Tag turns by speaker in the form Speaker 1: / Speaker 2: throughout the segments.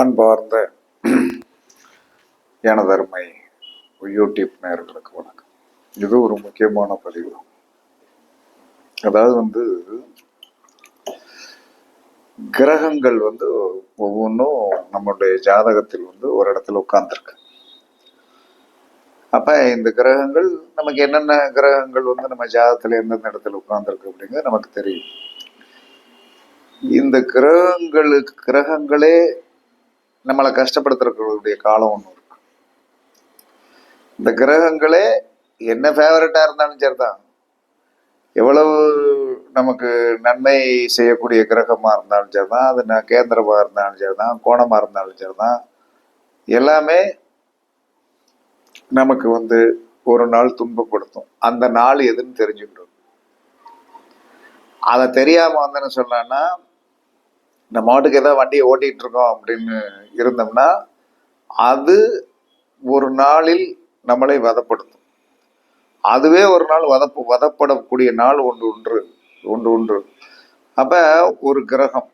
Speaker 1: அன்பார்ந்த எனதருமை யூடியூப் நேர்களுக்கு வணக்கம். இது ஒரு முக்கியமான பதிவு. அதாவது வந்து கிரகங்கள் வந்து ஒவ்வொன்றும் நம்மளுடைய ஜாதகத்தில் வந்து ஒரு இடத்துல உட்கார்ந்துருக்கு. அப்போ இந்த கிரகங்கள் நமக்கு என்னென்ன கிரகங்கள் வந்து நம்ம ஜாதகத்தில் எந்தெந்த இடத்துல உட்கார்ந்துருக்கு அப்படிங்கிறது நமக்கு தெரியும். இந்த கிரகங்களுக்கு கிரகங்களே நம்மளை கஷ்டப்படுத்துறக்கூடிய காலம் ஒன்று இருக்கு. இந்த கிரகங்களே என்ன ஃபேவரட்டாக இருந்தாலும் சரிதான். எவ்வளவு நமக்கு நன்மை செய்யக்கூடிய கிரகமாக இருந்தாலும் சரிதான். அது ந- கேந்திரமாக இருந்தாலும் சரிதான். கோணமாக இருந்தாலும் சரிதான். எல்லாமே நமக்கு வந்து ஒரு நாள் துன்பப்படுத்தும். அந்த நாள் எதுன்னு தெரிஞ்சுக்கிட்டோம் அதை தெரியாமல் வந்தேன்னு சொன்னான்னா நம்ம மாட்டுக்கு ஏதாவது வண்டியை ஓட்டிகிட்டு இருக்கோம் அப்படின்னு இருந்தோம்னா அது ஒரு நாளில் நம்மளை வதப்படுத்தும். அதுவே ஒரு நாள் வதப்பு வதப்படக்கூடிய நாள் ஒன்று ஒன்று ஒன்று ஒன்று. அப்போ ஒரு கிரகம்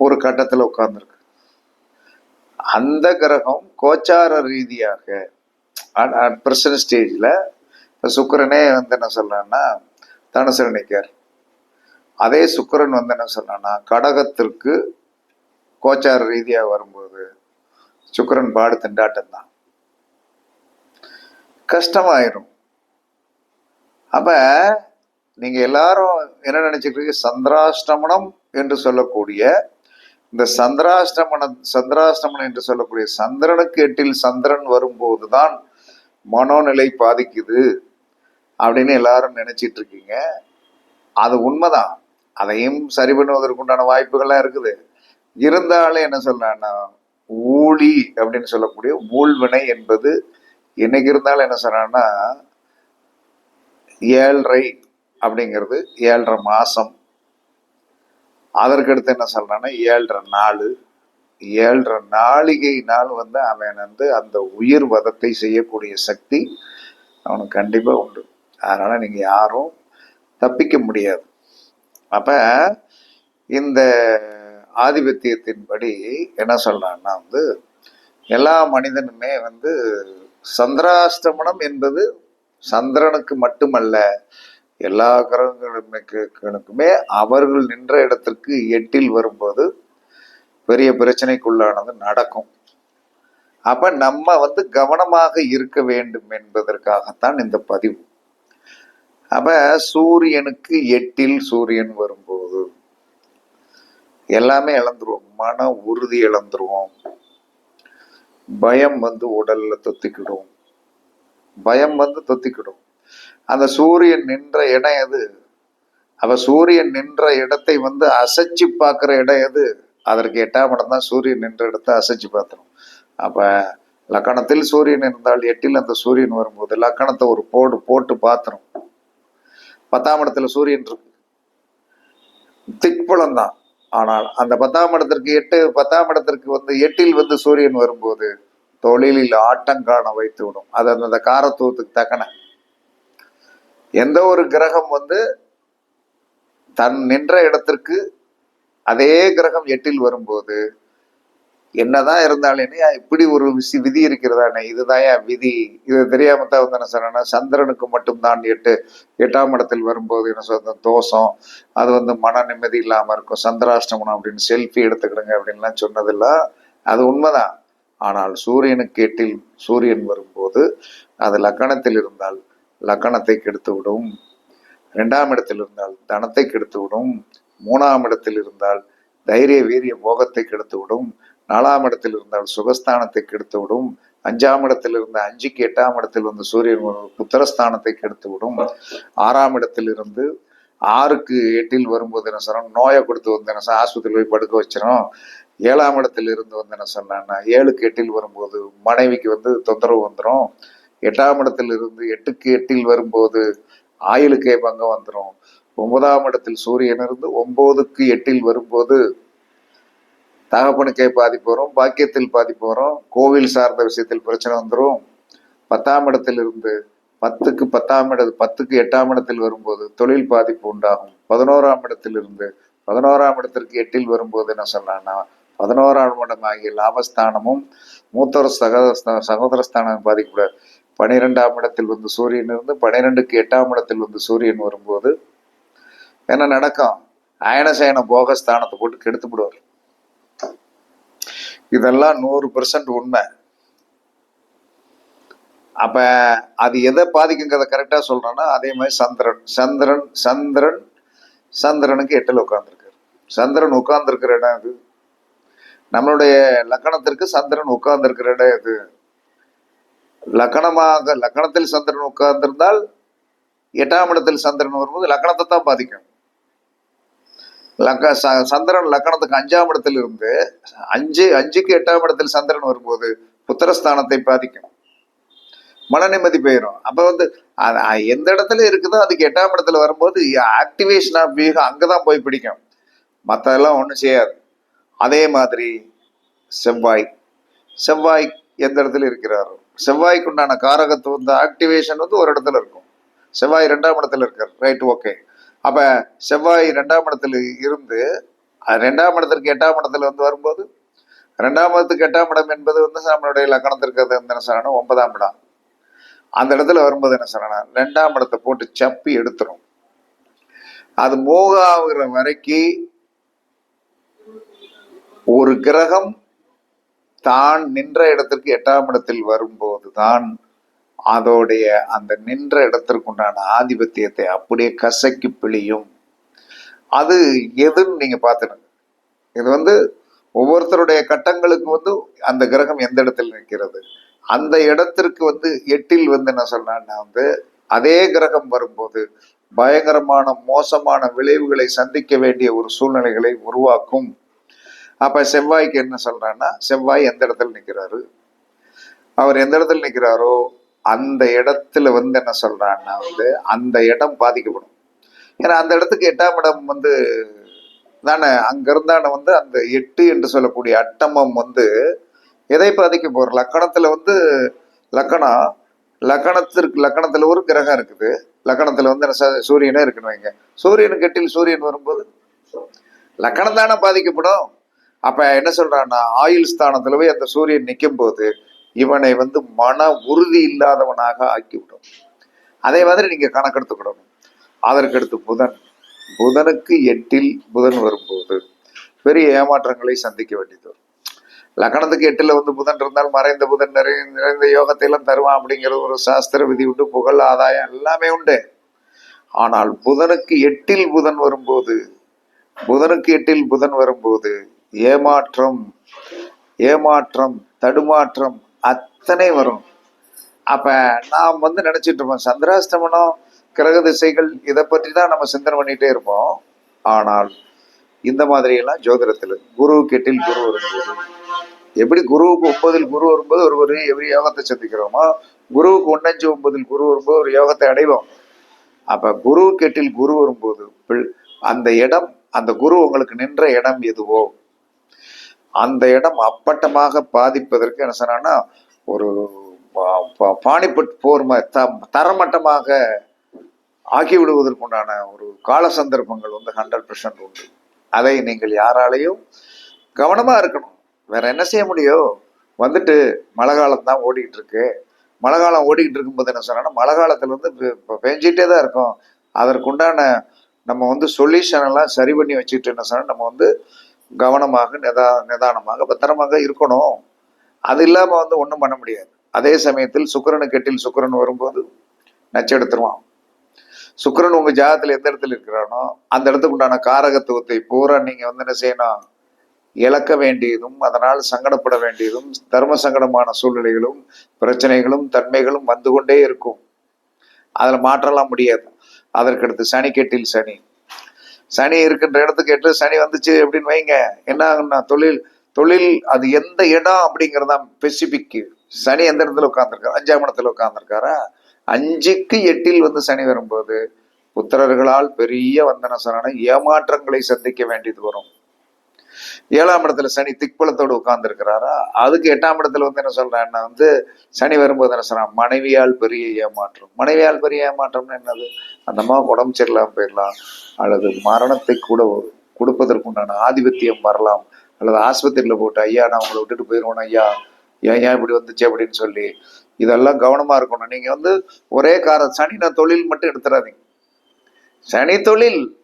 Speaker 1: ஒரு கட்டத்தில் உட்கார்ந்துருக்கு. அந்த கிரகம் கோச்சார ரீதியாக அட் பிரசன்ட் ஸ்டேஜில் சுக்கரனே வந்து என்ன சொல்லலாம்னா தனுசு நிற்கார் அதே சுக்கரன் வந்து என்ன சொன்னா கடகத்திற்கு கோச்சார ரீதியாக வரும்போது சுக்கிரன் பாடு திண்டாட்டம் தான். கஷ்டமாயிரும். அப்ப நீங்க எல்லாரும் என்ன நினைச்சுக்கிறீங்க சந்திராஷ்டமனம் என்று சொல்லக்கூடிய இந்த சந்திராஷ்டமனம் சந்திராஷ்டமனம் என்று சொல்லக்கூடிய சந்திரனுக்கு எட்டில் சந்திரன் வரும்போதுதான் மனோநிலை பாதிக்குது அப்படின்னு எல்லாரும் நினைச்சிட்டு இருக்கீங்க. அது உண்மைதான். அதையும் சரி பண்ணுவதற்குண்டான வாய்ப்புகள்லாம் இருக்குது. இருந்தாலும் என்ன சொல்றேன்னா ஊழி அப்படின்னு சொல்லக்கூடிய ஊழ்வினை என்பது என்னைக்கு இருந்தாலும் என்ன சொல்றான்னா ஏழ்ரை அப்படிங்கிறது ஏழரை மாசம். அதற்கடுத்து என்ன சொல்றான்னா ஏழரை நாள். ஏழரை நாளிகை நாள் வந்து அவன் வந்து அந்த உயிர் வதத்தை செய்யக்கூடிய சக்தி அவனுக்கு கண்டிப்பாக உண்டு. அதனால் நீங்கள் யாரும் தப்பிக்க முடியாது. அப்ப இந்த ஆதிபத்தியத்தின்படி என்ன சொல்லலாம்னா வந்து எல்லா மனிதனுமே வந்து சந்திராஷ்டமனம் என்பது சந்திரனுக்கு மட்டுமல்ல எல்லா கிரகங்களுக்குமே அவர்கள் நின்ற இடத்திற்கு எட்டில் வரும்போது பெரிய பிரச்சனைக்குள்ளானது நடக்கும். அப்ப நம்ம வந்து கவனமாக இருக்க வேண்டும் என்பதற்காகத்தான் இந்த பதிவு. அப்ப சூரியனுக்கு எட்டில் சூரியன் வரும்போது எல்லாமே இழந்துருவோம். மன உறுதி இழந்துருவோம். பயம் வந்து உடல்ல தொத்திக்கிடும். பயம் வந்து தொத்திக்கிடும். அந்த சூரியன் நின்ற இடம் எது? அப்ப சூரியன் நின்ற இடத்தை வந்து அசைச்சு பார்க்குற இடம் எது? அதற்கு எட்டாம் இடம் தான் சூரியன் நின்ற இடத்தை அசைச்சு பார்த்துரும். அப்ப லக்கணத்தில் சூரியன் இருந்தால் எட்டில் அந்த சூரியன் வரும்போது லக்கணத்தை ஒரு போடு போட்டு பார்த்துரும். பத்தாம் இடத்துல சூரியன் இருக்கு. திக்பலம் தான் ஆனால் அந்த பத்தாம் இடத்திற்கு எட்டு பத்தாம் இடத்திற்கு வந்து எட்டில் வந்து சூரியன் வரும்போது தொழிலில் ஆட்டங்காண வைத்து விடும். அது அந்த காரத்துவத்துக்கு தக்கன. எந்த ஒரு கிரகம் வந்து தன் நின்ற இடத்திற்கு அதே கிரகம் எட்டில் வரும்போது என்னதான் இருந்தாலும் இப்படி ஒரு விசி விதி இருக்கிறதானே இதுதான் ஏன் விதி? இது தெரியாம தான் வந்து என்ன சொன்னா சந்திரனுக்கு மட்டும்தான் எட்டு எட்டாம் இடத்தில் வரும்போது என்ன சொல்ற தோஷம். அது வந்து மன நிம்மதி இல்லாம இருக்கும். சந்திராஷ்டமனம் அப்படின்னு செல்ஃபி எடுத்துக்கிடுங்க அப்படின்லாம் சொன்னதெல்லாம் அது உண்மைதான். ஆனால் சூரியனுக்கு எட்டில் சூரியன் வரும்போது அது லக்கணத்தில் இருந்தால் லக்கணத்தை கெடுத்து விடும் ரெண்டாம் இடத்தில் இருந்தால் தனத்தை கெடுத்து விடும் மூணாம் இடத்தில் இருந்தால் தைரிய வீரிய போகத்தை கெடுத்து விடும் நாலாம் இடத்தில் இருந்தால் சுகஸ்தானத்தை கெடுத்து விடும் அஞ்சாம் இடத்தில் இருந்த அஞ்சுக்கு எட்டாம் இடத்தில் வந்து சூரியன் புத்திரஸ்தானத்தை கெடுத்து விடும் ஆறாம் இடத்தில் இருந்து ஆறுக்கு எட்டில் வரும்போது என்ன சொன்னோம் நோயை கொடுத்து வந்து என்ன சொன்னா, ஆஸ்பத்திரியில் போய் படுக்க வச்சிரும். ஏழாம் இடத்தில் இருந்து வந்து என்ன சொன்னான்னா ஏழுக்கு எட்டில் வரும்போது மனைவிக்கு வந்து தொந்தரவு வந்துடும் எட்டாம் இடத்தில் இருந்து எட்டுக்கு எட்டில் வரும்போது ஆயுளுக்கே பங்கம் வந்துடும் ஒன்பதாம் இடத்தில் சூரியன் இருந்து ஒன்பதுக்கு எட்டில் வரும்போது தகப்பனுக்கே பாதிப்பு வரும் பாக்கியத்தில் பாதிப்பு வரும் கோவில் சார்ந்த விஷயத்தில் பிரச்சனை வந்துடும் பத்தாம் இடத்தில் இருந்து பத்துக்கு பத்தாம் இட பத்துக்கு எட்டாம் இடத்தில் வரும்போது தொழில் பாதிப்பு உண்டாகும். பதினோராம் இடத்தில் இருந்து பதினோராம் இடத்திற்கு எட்டில் வரும்போது என்ன சொல்லலாம்னா பதினோராம் இடம் ஆகிய லாபஸ்தானமும் மூத்தோர் சக சகோதரஸ்தானம் பாதிக்கக்கூடாது பனிரெண்டாம் இடத்தில் வந்து சூரியன் இருந்து பனிரெண்டுக்கு எட்டாம் இடத்தில் வந்து சூரியன் வரும்போது என்ன நடக்கும்? அயனசயன போகஸ்தானத்தை போட்டு கெடுத்து விடுவார் இதெல்லாம் நூறு பெர்சன்ட் உண்மை. அப்ப அது எதை பாதிக்குங்கிறத கரெக்டா சொல்றேன்னா அதே மாதிரி சந்திரன். சந்திரன் சந்திரன் சந்திரனுக்கு எட்டில் உட்கார்ந்துருக்காரு. சந்திரன் உட்கார்ந்துருக்கிற இடம் இது நம்மளுடைய லக்கணத்திற்கு சந்திரன் உட்கார்ந்துருக்கிற இடம் இது லக்கணமாக லக்கணத்தில் சந்திரன் உட்கார்ந்திருந்தால் எட்டாம் இடத்தில் சந்திரன் வரும்போது லக்கணத்தை தான் பாதிக்கும். லக்க ச- சந்திரன் லக்கணத்துக்கு அஞ்சாம் இடத்தில் இருந்து அஞ்சு அஞ்சுக்கு எட்டாம் இடத்தில் சந்திரன் வரும்போது புத்திரஸ்தானத்தை பாதிக்கும். மன நிம்மதி போயிடும் அப்போ வந்து அது எந்த இடத்துல இருக்குதோ அதுக்கு எட்டாம் இடத்துல வரும்போது ஆக்டிவேஷன் ஆஃப் வியூகம் அங்கே தான் போய் பிடிக்கும். மற்றதெல்லாம் ஒன்றும் செய்யாது. அதே மாதிரி செவ்வாய். செவ்வாய் எந்த இடத்துல இருக்கிறாரோ? செவ்வாய்க்கு உண்டான காரகத்துவம் இந்த ஆக்டிவேஷன் வந்து ஒரு இடத்துல இருக்கும். செவ்வாய் ரெண்டாம் இடத்துல இருக்கார். ரைட் ஓகே அப்ப செவ்வாய் ரெண்டாம் இடத்துல இருந்து ரெண்டாம் இடத்திற்கு எட்டாம் இடத்துல வந்து வரும்போது ரெண்டாம் இடத்துக்கு எட்டாம் இடம் என்பது வந்து நம்மளுடைய லக்கணத்திற்கு அது என்ன சொல்லணும் ஒன்பதாம் இடம். அந்த இடத்துல வரும்போது என்ன சொல்லணும் ரெண்டாம் இடத்தை போட்டு சப்பி எடுத்துரும். அது மூவ் வரைக்கும் ஒரு கிரகம் தான் நின்ற இடத்திற்கு எட்டாம் இடத்தில் வரும்போது தான் அதோடைய அந்த நின்ற இடத்திற்குண்டான ஆதிபத்தியத்தை அப்படியே கசக்கி பிழியும். அது எதுன்னு நீங்க பார்த்துடுங்க இது வந்து ஒவ்வொருத்தருடைய கட்டங்களுக்கு வந்து அந்த கிரகம் எந்த இடத்துல நிற்கிறது? அந்த இடத்திற்கு வந்து எட்டில் வந்து என்ன சொன்னான்னா வந்து அதே கிரகம் வரும்போது பயங்கரமான மோசமான விளைவுகளை சந்திக்க வேண்டிய ஒரு சூழ்நிலைகளை உருவாக்கும். அப்ப செவ்வாய்க்கு என்ன சொல்றான்னா செவ்வாய் எந்த இடத்துல நிற்கிறாரு? அவர் எந்த இடத்துல நிற்கிறாரோ? அந்த இடத்துல வந்து என்ன சொல்றான்னா வந்து அந்த இடம் பாதிக்கப்படும். ஏன்னா அந்த இடத்துக்கு எட்டாம் இடம் வந்து தானே அங்க இருந்தான வந்து அந்த எட்டு என்று சொல்லக்கூடிய அட்டமம் வந்து எதை பாதிக்க போற லக்கணத்துல வந்து லக்கணம் லக்கணத்திற்கு லக்கணத்துல ஒரு கிரகம் இருக்குது. லக்கணத்துல வந்து என்ன ச- சூரியனே இருக்குன்னு வைங்க. சூரியன் கெட்டில் சூரியன் வரும்போது லக்கணம் தானே பாதிக்கப்படும். அப்ப என்ன சொல்றான்னா ஆயுள் ஸ்தானத்துல போய் அந்த சூரியன் நிற்கும் போது இவனை வந்து மன உறுதி இல்லாதவனாக ஆக்கிவிடும் அதே மாதிரி நீங்க கணக்கெடுத்துக்கிடணும் அதற்கடுத்து புதன். புதனுக்கு எட்டில் புதன் வரும்போது பெரிய ஏமாற்றங்களை சந்திக்க வேண்டியது. வரும் லக்கணத்துக்கு எட்டுல வந்து புதன் இருந்தால் மறைந்த புதன் நிறைய நிறைந்த யோகத்தையெல்லாம் தருவான் அப்படிங்கிறது ஒரு சாஸ்திர விதி உண்டு புகழ் ஆதாயம் எல்லாமே உண்டு. ஆனால் புதனுக்கு எட்டில் புதன் வரும்போது புதனுக்கு எட்டில் புதன் வரும்போது ஏமாற்றம் ஏமாற்றம் தடுமாற்றம் அத்தனை வரும். அப்ப நாம் வந்து நினைச்சிட்டு இருப்போம் சந்திராஷ்டமனம் கிரக திசைகள் இதை பற்றி தான் நம்ம சிந்தனை பண்ணிட்டே இருப்போம். ஆனால் இந்த மாதிரி எல்லாம் ஜோதிடத்தில் குரு கெட்டில் குரு வரும்போது எப்படி குருவுக்கு ஒன்பதில் குரு வரும்போது ஒரு ஒரு எவ்வளவு யோகத்தை சந்திக்கிறோமோ குருவுக்கு ஒன்னஞ்சு ஒன்பதில் குரு வரும்போது ஒரு யோகத்தை அடைவோம். அப்ப குரு கெட்டில் குரு வரும்போது பிள்- அந்த இடம் அந்த குரு உங்களுக்கு நின்ற இடம் எதுவோ அந்த இடம் அப்பட்டமாக பாதிப்பதற்கு என்ன சொன்னான்னா ஒரு பாணிபட் போர் த- தரமட்டமாக ஆக்கி விடுவதற்குண்டான ஒரு கால சந்தர்ப்பங்கள் வந்து ஹண்ட்ரட் பர்சன்ட் உண்டு. அதை நீங்கள் யாராலையும் கவனமா இருக்கணும். வேற என்ன செய்ய முடியும்? வந்துட்டு மழை காலம் தான் ஓடிக்கிட்டு இருக்கு மழை காலம் ஓடிக்கிட்டு இருக்கும்போது என்ன சொன்னா மழை காலத்துல வந்து பெ- பெ- பெஞ்சிட்டே தான் இருக்கும். அதற்குண்டான நம்ம வந்து சொல்யூஷன் எல்லாம் சரி பண்ணி வச்சுக்கிட்டு என்ன சொன்னா நம்ம வந்து கவனமாக நிதா நிதானமாக பத்திரமாக இருக்கணும். அது இல்லாம வந்து ஒண்ணும் பண்ண முடியாது. அதே சமயத்தில் சுக்கரனு கெட்டில் சுக்கிரன் வரும்போது நச்செடுத்துருவான் சுக்கரன் உங்கள் ஜாதத்தில் எந்த இடத்துல இருக்கிறானோ அந்த இடத்துக்கு உண்டான காரகத்துவத்தை பூரா நீங்க வந்து என்ன செய்யணும்? இழக்க வேண்டியதும் அதனால் சங்கடப்பட வேண்டியதும் தர்ம சங்கடமான சூழ்நிலைகளும் பிரச்சனைகளும் தன்மைகளும் வந்து கொண்டே இருக்கும். அதுல மாற்றலாம் முடியாது. அதற்கடுத்து சனி கெட்டில் சனி. சனி இருக்கின்ற இடத்துக்கு எட்டு சனி வந்துச்சு அப்படின்னு வைங்க. என்ன ஆகுன்னா தொழில் தொழில் அது எந்த இடம் அப்படிங்கிறதா ஸ்பெசிபிக் சனி எந்த இடத்துல உட்காந்துருக்காரு அஞ்சாம் இடத்துல உட்காந்துருக்காரா அஞ்சுக்கு எட்டில் வந்து சனி வரும்போது புத்திரர்களால் பெரிய வந்தன சரண ஏமாற்றங்களை சந்திக்க வேண்டியது வரும். ஏழாம் இடத்துல சனி திக்பலத்தோடு உட்கார்ந்து இருக்கிறாரா அதுக்கு எட்டாம் இடத்துல வந்து என்ன சொல்றான்னா வந்து சனி வரும்போது என்ன சொல்றான் மனைவியால் பெரிய ஏமாற்றம். மனைவியால் பெரிய ஏமாற்றம்னு என்னது? அந்த அம்மா உடம்பு சரியில்லாம போயிடலாம். அல்லது மரணத்தை கூட கொடுப்பதற்குண்டான ஆதிபத்தியம் வரலாம். அல்லது ஆஸ்பத்திரியில் போட்டு ஐயா நான் உங்களை விட்டுட்டு போயிருவோன்னு ஐயா. ஏன் ஏன் இப்படி வந்துச்சு? அப்படின்னு சொல்லி இதெல்லாம் கவனமா இருக்கணும். நீங்க வந்து ஒரே கார சனி நான் தொழில் மட்டும் எடுத்துறாதீங்க. சனி தொழில்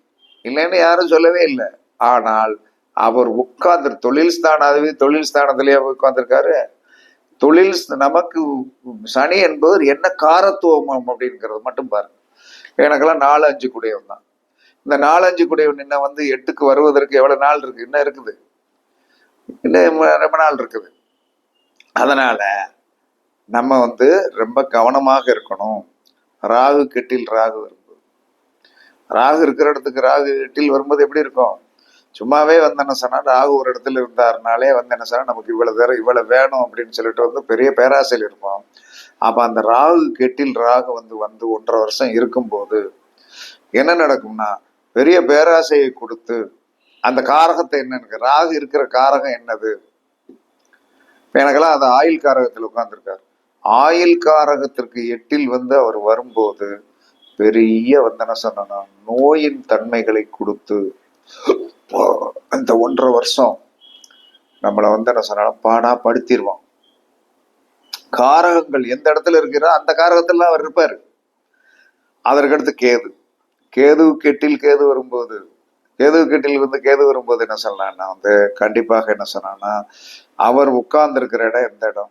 Speaker 1: இல்லைன்னு யாரும் சொல்லவே இல்லை. ஆனால் அவர் உட்கார்ந்து தொழில் ஸ்தானாதிபதி தொழில் ஸ்தானத்திலேயே உட்கார்ந்துருக்காரு. தொழில் நமக்கு சனி என்பவர் என்ன காரத்துவம் அப்படிங்கிறது மட்டும் பாருங்க. எனக்கெல்லாம் நாலு அஞ்சு குடையவன் தான். இந்த நாலு அஞ்சு குடையவன் என்ன வந்து எட்டுக்கு வருவதற்கு எவ்வளவு நாள் இருக்கு? இன்னும் இருக்குது. இன்னும் ரொம்ப நாள் இருக்குது. அதனால நம்ம வந்து ரொம்ப கவனமாக இருக்கணும். ராகு கெட்டில் ராகு வரும்போது. ராகு இருக்கிற இடத்துக்கு ராகு கெட்டில் வரும்போது எப்படி இருக்கும்? சும்மாவே வந்து என்ன சொன்னா ராகு ஒரு இடத்துல இருந்தாருனாலே வந்து என்ன சொன்னா நமக்கு இவ்வளவு தர இவ்வளவு வேணும் அப்படின்னு சொல்லிட்டு வந்து பெரிய பேராசையில் இருப்போம். அப்ப அந்த ராகு கெட்டில் ராகு வந்து வந்து ஒன்றரை வருஷம் இருக்கும்போது என்ன நடக்கும்னா பெரிய பேராசையை கொடுத்து அந்த காரகத்தை என்னன்னு ராகு இருக்கிற காரகம் என்னது? எனக்கெல்லாம் அந்த ஆயில் காரகத்தில் உட்கார்ந்துருக்காரு. ஆயில் காரகத்திற்கு எட்டில் வந்து அவர் வரும்போது பெரிய வந்து என்ன சொன்னா நோயின் தன்மைகளை கொடுத்து அந்த ஒன்றரை வருஷம் நம்மளை வந்து என்ன சொன்னாலும் பாடா படுத்திடுவான் காரகங்கள் எந்த இடத்துல இருக்கிறோ அந்த காரகத்துல அவர் இருப்பாரு. அதற்கடுத்து கேது. கேது கெட்டில் கேது வரும்போது கேது கெட்டில் வந்து கேது வரும்போது என்ன சொல்லலாம்னா வந்து கண்டிப்பாக என்ன சொன்னான்னா அவர் உட்கார்ந்துருக்கிற இடம் எந்த இடம்?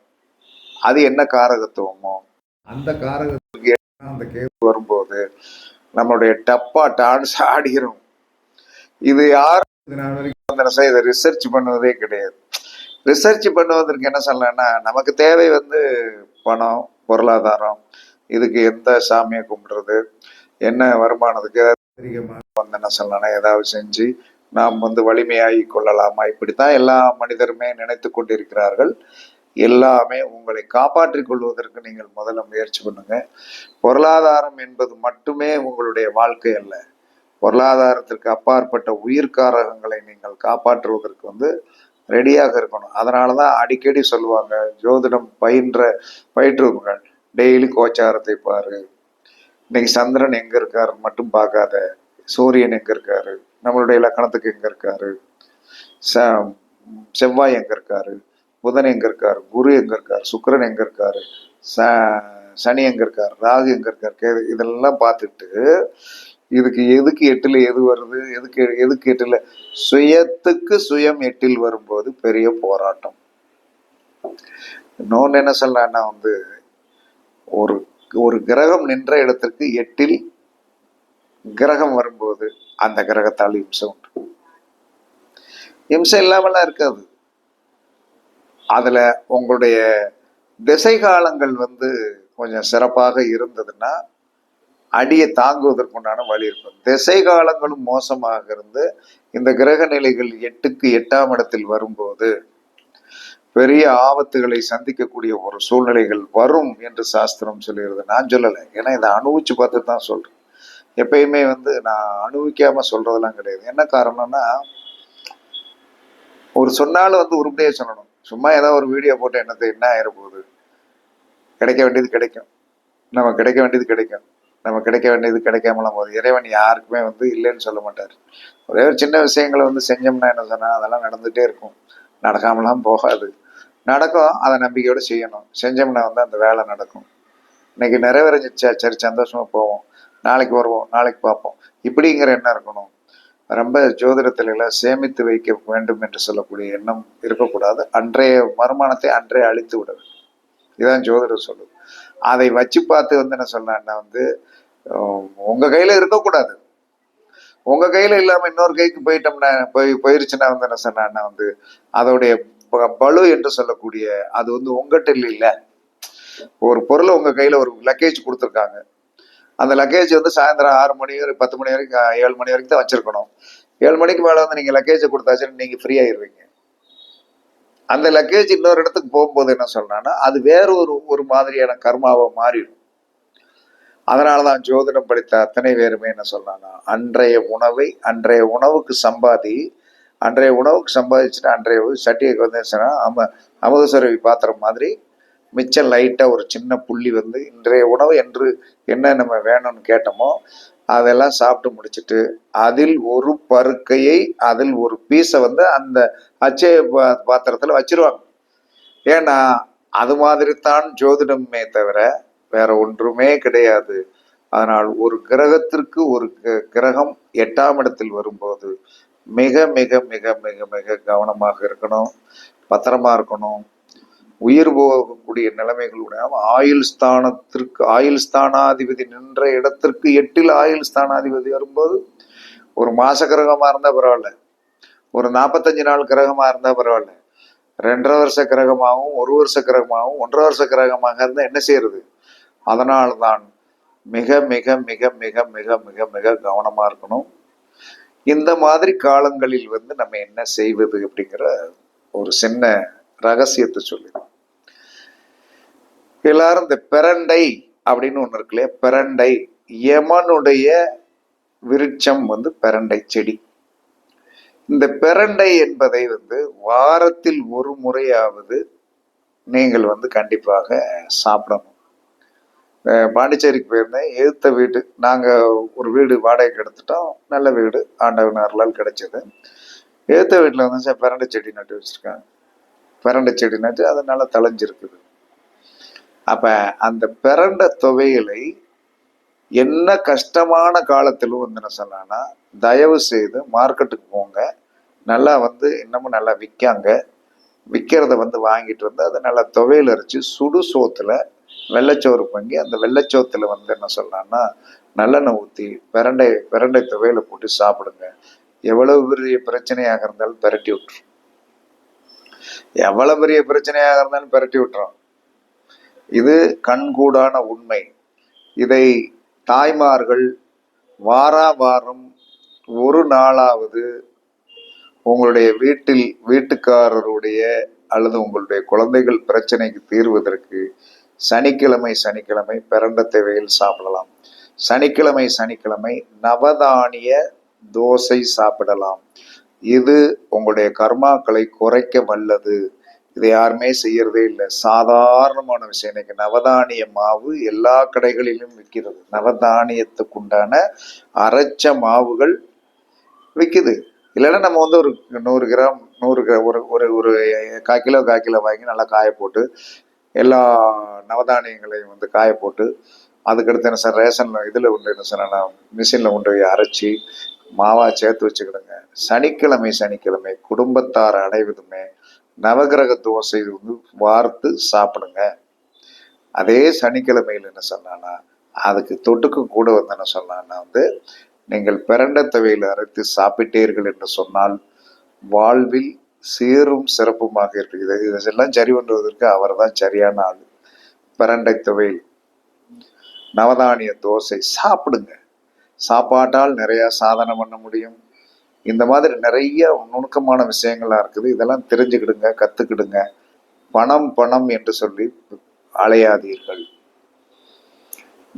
Speaker 1: அது என்ன காரகத்துவமோ? அந்த காரகத்துக்கு அந்த கேது வரும்போது நம்மளுடைய டப்பா டான்ஸ் ஆடிரும். இது யார் இது வரைக்கும் வந்து என்ன செய்ய இதை ரிசர்ச் பண்ணுவதே கிடையாது. ரிசர்ச் பண்ணுவதற்கு என்ன சொல்லலாம்னா நமக்கு தேவை வந்து பணம் பொருளாதாரம் இதுக்கு எந்த சாமியை கும்பிடுறது என்ன வருமானத்துக்கு அதிகமாக வந்து என்ன சொல்லலைன்னா ஏதாவது செஞ்சு நாம் வந்து வலிமையாகி கொள்ளலாமா? இப்படித்தான் எல்லா மனிதருமே நினைத்து கொண்டிருக்கிறார்கள். எல்லாமே உங்களை காப்பாற்றிக் கொள்வதற்கு நீங்கள் முதல்ல முயற்சி பண்ணுங்க. பொருளாதாரம் என்பது மட்டுமே உங்களுடைய வாழ்க்கை அல்ல. பொருளாதாரத்திற்கு அப்பாற்பட்ட உயிர்காரகங்களை நீங்கள் காப்பாற்றுவதற்கு வந்து ரெடியாக இருக்கணும். அதனால தான் அடிக்கடி சொல்லுவாங்க ஜோதிடம் பயின்ற பயிற்றுவர்கள் டெய்லி கோச்சாரத்தை பாரு. இன்னைக்கு சந்திரன் எங்க இருக்காரு மட்டும் பார்க்காத. சூரியன் எங்க இருக்காரு? நம்மளுடைய லக்கணத்துக்கு எங்க இருக்காரு? ச- செவ்வாய் எங்க இருக்காரு? புதன் எங்க இருக்காரு? குரு எங்க இருக்காரு? சுக்கிரன் எங்க இருக்காரு? ச சனி எங்க இருக்காரு? ராகு எங்க இருக்காரு? கேது இதெல்லாம் பார்த்துட்டு இதுக்கு எதுக்கு எட்டில் எது வருது? எதுக்கு எதுக்கு எட்டில்? சுயத்துக்கு சுயம் எட்டில் வரும்போது பெரிய போராட்டம். இன்னொன்னு என்ன சொல்லலாம்னா வந்து ஒரு ஒரு கிரகம் நின்ற இடத்திற்கு எட்டில் கிரகம் வரும்போது அந்த கிரகத்தால் இம்சை உண்டு. இம்சை இல்லாமலாம் இருக்காது. அதுல உங்களுடைய திசை காலங்கள் வந்து கொஞ்சம் சிறப்பாக இருந்ததுன்னா அடியை தாங்குவதற்குண்டான வழி இருக்கும். திசை காலங்களும் மோசமாக இருந்து இந்த கிரக நிலைகள் எட்டுக்கு எட்டாம் இடத்தில் வரும்போது பெரிய ஆபத்துகளை சந்திக்கக்கூடிய ஒரு சூழ்நிலைகள் வரும் என்று சாஸ்திரம் சொல்லிடுது நான் சொல்லலை. ஏன்னா இதை அனுபவிச்சு பார்த்து தான் சொல்றேன். எப்பயுமே வந்து நான் அனுபவிக்காம சொல்றதெல்லாம் கிடையாது. என்ன காரணம்னா ஒரு சொன்னாலும் வந்து உருப்படியே சொல்லணும். சும்மா ஏதாவது ஒரு வீடியோ போட்டு என்னது என்ன ஆயிரப்போகுது? கிடைக்க வேண்டியது கிடைக்கும். நம்ம கிடைக்க வேண்டியது கிடைக்கும். நம்ம கிடைக்க வேண்டியது கிடைக்காமலாம் போகுது. இறைவன் யாருக்குமே வந்து இல்லைன்னு சொல்ல மாட்டார். ஒரே ஒரு சின்ன விஷயங்களை வந்து செஞ்சோம்னா என்ன சொன்னால் அதெல்லாம் நடந்துகிட்டே இருக்கும். நடக்காமலாம் போகாது. நடக்கும் அதை நம்பிக்கையோடு செய்யணும். செஞ்சோம்னா வந்து அந்த வேலை நடக்கும். இன்னைக்கு நிறைவேறிஞ்சிச்சா சரி சந்தோஷமாக போவோம். நாளைக்கு வருவோம் நாளைக்கு பார்ப்போம். இப்படிங்கிற எண்ணம் இருக்கணும். ரொம்ப ஜோதிடத்துல எல்லாம் சேமித்து வைக்க வேண்டும் என்று சொல்லக்கூடிய எண்ணம் இருக்கக்கூடாது. அன்றைய வருமானத்தை அன்றைய அழித்து விட வேண்டும். இதுதான் ஜோதிடம் சொல்லுது அதை வச்சு பார்த்து வந்து என்ன சொன்னா வந்து உங்கள் உங்க கையில இருக்கக்கூடாது. உங்க கையில இல்லாம இன்னொரு கைக்கு போயிட்டோம்னா போய் போயிருச்சுன்னா வந்து என்ன சொன்னான்னா வந்து அதோடைய ப- என்று சொல்லக்கூடிய அது வந்து உங்ககிட்ட இல்லை ஒரு பொருளை உங்கள் கையில் ஒரு லக்கேஜ் கொடுத்துருக்காங்க. அந்த லக்கேஜ் வந்து சாயந்தரம் ஆறு மணி வரைக்கும் பத்து மணி வரைக்கும் ஏழு மணி வரைக்கும் தான் வச்சுருக்கணும். ஏழு மணிக்கு மேலே வந்து நீங்கள் லக்கேஜை கொடுத்தாச்சுன்னு நீங்கள் ஃப்ரீ ஆயிருவீங்க அந்த லக்கேஜ் இன்னொரு இடத்துக்கு போகும்போது என்ன சொல்றான்னா அது வேற ஒரு ஒரு மாதிரியான கர்மாவை மாறிடும். அதனாலதான் ஜோதிடம் படித்த அத்தனை பேருமே என்ன சொல்றான்னா அன்றைய உணவை அன்றைய உணவுக்கு சம்பாதி அன்றைய உணவுக்கு சம்பாதிச்சுட்டு அன்றைய சட்டியை வந்து அம அமுதசுரவி பாத்திரம் மாதிரி மிச்சம் லைட்டாக ஒரு சின்ன புள்ளி வந்து இன்றைய உணவு என்று என்ன நம்ம வேணும்னு கேட்டோமோ அதெல்லாம் சாப்பிட்டு முடிச்சிட்டு அதில் ஒரு பருக்கையை அதில் ஒரு பீஸை வந்து அந்த அச்சய பா- வச்சிருவாங்க. ஏன்னா அது மாதிரி தான் ஜோதிடமே தவிர வேற ஒன்றுமே கிடையாது. அதனால் ஒரு கிரகத்திற்கு ஒரு கிரகம் எட்டாம் இடத்தில் வரும்போது மிக மிக மிக மிக மிக கவனமாக இருக்கணும் பத்திரமா இருக்கணும் உயிர் போகக்கூடிய நிலைமைகளுடைய ஆயுள் ஸ்தானத்திற்கு ஆயுள் ஸ்தானாதிபதி நின்ற இடத்திற்கு எட்டில் ஆயுள் ஸ்தானாதிபதி வரும்போது ஒரு மாச கிரகமாக இருந்தால் பரவாயில்ல. ஒரு நாற்பத்தஞ்சு நாள் கிரகமாக இருந்தால் பரவாயில்ல. ரெண்டரை வருஷ கிரகமாகவும் ஒரு வருஷ கிரகமாகவும் ஒன்றரை வருஷ கிரகமாக இருந்தால் என்ன செய்யறது? அதனால்தான் மிக மிக மிக மிக மிக மிக மிக கவனமாக இருக்கணும். இந்த மாதிரி காலங்களில் வந்து நம்ம என்ன செய்வது அப்படிங்கிற ஒரு சின்ன ரகசியத்தை சொல்லிடுவோம் எல்லாரும் இந்த பிரண்டை அப்படின்னு ஒன்று இருக்கு இல்லையா பிரண்டை. யமனுடைய விருட்சம் வந்து பெரண்டை செடி. இந்த பெரண்டை என்பதை வந்து வாரத்தில் ஒரு முறையாவது நீங்கள் வந்து கண்டிப்பாக சாப்பிடணும். பாண்டிச்சேரிக்கு போயிருந்தேன். எதிர்த்த வீடு. நாங்கள் ஒரு வீடு வாடகைக்கு எடுத்துட்டோம். நல்ல வீடு. ஆண்டவன் அருளால் கிடைச்சது. எதிர்த்த வீட்டில் வந்து சார் பிரண்டை செடி நட்டு வச்சுருக்காங்க. பிரண்டை செடி நட்டு அது நல்லா தலைஞ்சிருக்குது அப்போ அந்த பிரண்டை துவையலை என்ன கஷ்டமான காலத்திலும் வந்து என்ன சொல்லலாம்னா தயவு செய்து மார்க்கெட்டுக்கு போங்க. நல்லா வந்து இன்னமும் நல்லா விற்காங்க. விற்கிறத வந்து வாங்கிட்டு வந்து அதை நல்லா துவையில் அரைச்சி சுடு சோத்துல வெள்ளைச்சோறு பங்கி அந்த வெள்ளைச்சோத்துல வந்து என்ன சொல்லலாம்னா நல்லெண்ணெய் ஊற்றி பிரண்டை பிரண்டை துவையில போட்டு சாப்பிடுங்க. எவ்வளவு பெரிய பிரச்சனையாக இருந்தாலும் பிரட்டி விட்டுரும். எவ்வளவு பெரிய பிரச்சனையாக இருந்தாலும் பிரட்டி விட்டுரும். இது கண்கூடான உண்மை. இதை தாய்மார்கள் வாரா வாரம் ஒரு நாளாவது உங்களுடைய வீட்டில் வீட்டுக்காரருடைய அல்லது உங்களுடைய குழந்தைகள் பிரச்சனைக்கு தீர்வதற்கு சனிக்கிழமை சனிக்கிழமை பிறண்ட தேவையில் சாப்பிடலாம். சனிக்கிழமை சனிக்கிழமை நவதானிய தோசை சாப்பிடலாம். இது உங்களுடைய கர்மாக்களை குறைக்க வல்லது. இதை யாருமே செய்யறதே இல்லை. சாதாரணமான விஷயம். இன்னைக்கு நவதானிய மாவு எல்லா கடைகளிலும் விற்கிறது. நவதானியத்துக்கு உண்டான அரைச்ச மாவுகள் விற்குது. இல்லைன்னா நம்ம வந்து ஒரு நூறு கிராம் நூறு கிராம் ஒரு ஒரு ஒரு கால் கிலோ கால் கிலோ வாங்கி நல்லா காய போட்டு எல்லா நவதானியங்களையும் வந்து காய போட்டு அதுக்கடுத்து என்ன சார் ரேஷன்ல இதில் உண்டு என்ன சார் நான் மிஷினில் கொண்டு போய் அரைச்சி மாவா சேர்த்து வச்சுக்கிடுங்க. சனிக்கிழமை சனிக்கிழமை குடும்பத்தார் அடைவதுமே நவகிரக தோசை வந்து வார்த்து சாப்பிடுங்க. அதே சனிக்கிழமையில் என்ன சொன்னான்னா அதுக்கு தொட்டுக்கு கூட வந்து என்ன சொன்னான்னா வந்து நீங்கள் பிறண்ட தவையில் அரைத்து சாப்பிட்டீர்கள் என்று சொன்னால் வாழ்வில் சீரும் சிறப்புமாக இருக்குது இதெல்லாம் சரி பண்ணுவதற்கு அவர் தான் சரியான ஆள். பிரண்டை துவையல் நவதானிய தோசை சாப்பிடுங்க. சாப்பாட்டால் நிறையா சாதனை பண்ண முடியும். இந்த மாதிரி நிறைய நுணுக்கமான விஷயங்கள்லாம் இருக்குது. இதெல்லாம் தெரிஞ்சுக்கிடுங்க கற்றுக்கிடுங்க பணம் பணம் என்று சொல்லி அலையாதீர்கள்.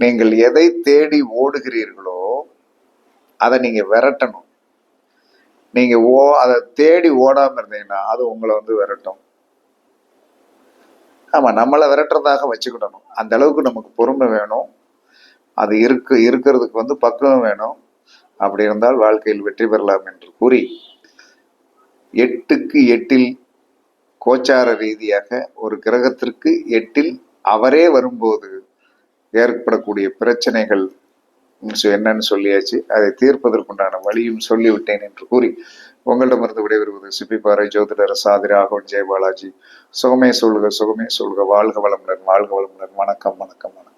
Speaker 1: நீங்கள் எதை தேடி ஓடுகிறீர்களோ அதை நீங்கள் விரட்டணும். நீங்கள் ஓ அதை தேடி ஓடாமல் இருந்தீங்கன்னா அது உங்களை வந்து விரட்டும். ஆமாம் நம்மளை விரட்டுறதாக வச்சுக்கிடணும். அந்த அளவுக்கு நமக்கு பொறுமை வேணும். அது இருக்கு இருக்கிறதுக்கு வந்து பக்குவம் வேணும். அப்படி இருந்தால் வாழ்க்கையில் வெற்றி பெறலாம் என்று கூறி எட்டுக்கு எட்டில் கோச்சார ரீதியாக ஒரு கிரகத்திற்கு எட்டில் அவரே வரும்போது ஏற்படக்கூடிய பிரச்சனைகள் என்னன்னு சொல்லியாச்சு. அதை தீர்ப்பதற்குண்டான வழியும் சொல்லிவிட்டேன் என்று கூறி உங்களிடமிருந்து விடைபெறுவது சிப்பிப்பாறை ஜோதிடர் சாதி ராகவன் ஜெயபாலாஜி. சுகமே சொல்க சுகமே சொல்க. வாழ்க வளமுடன் வாழ்க வளமுடன். வணக்கம் வணக்கம் வணக்கம் வணக்கம்.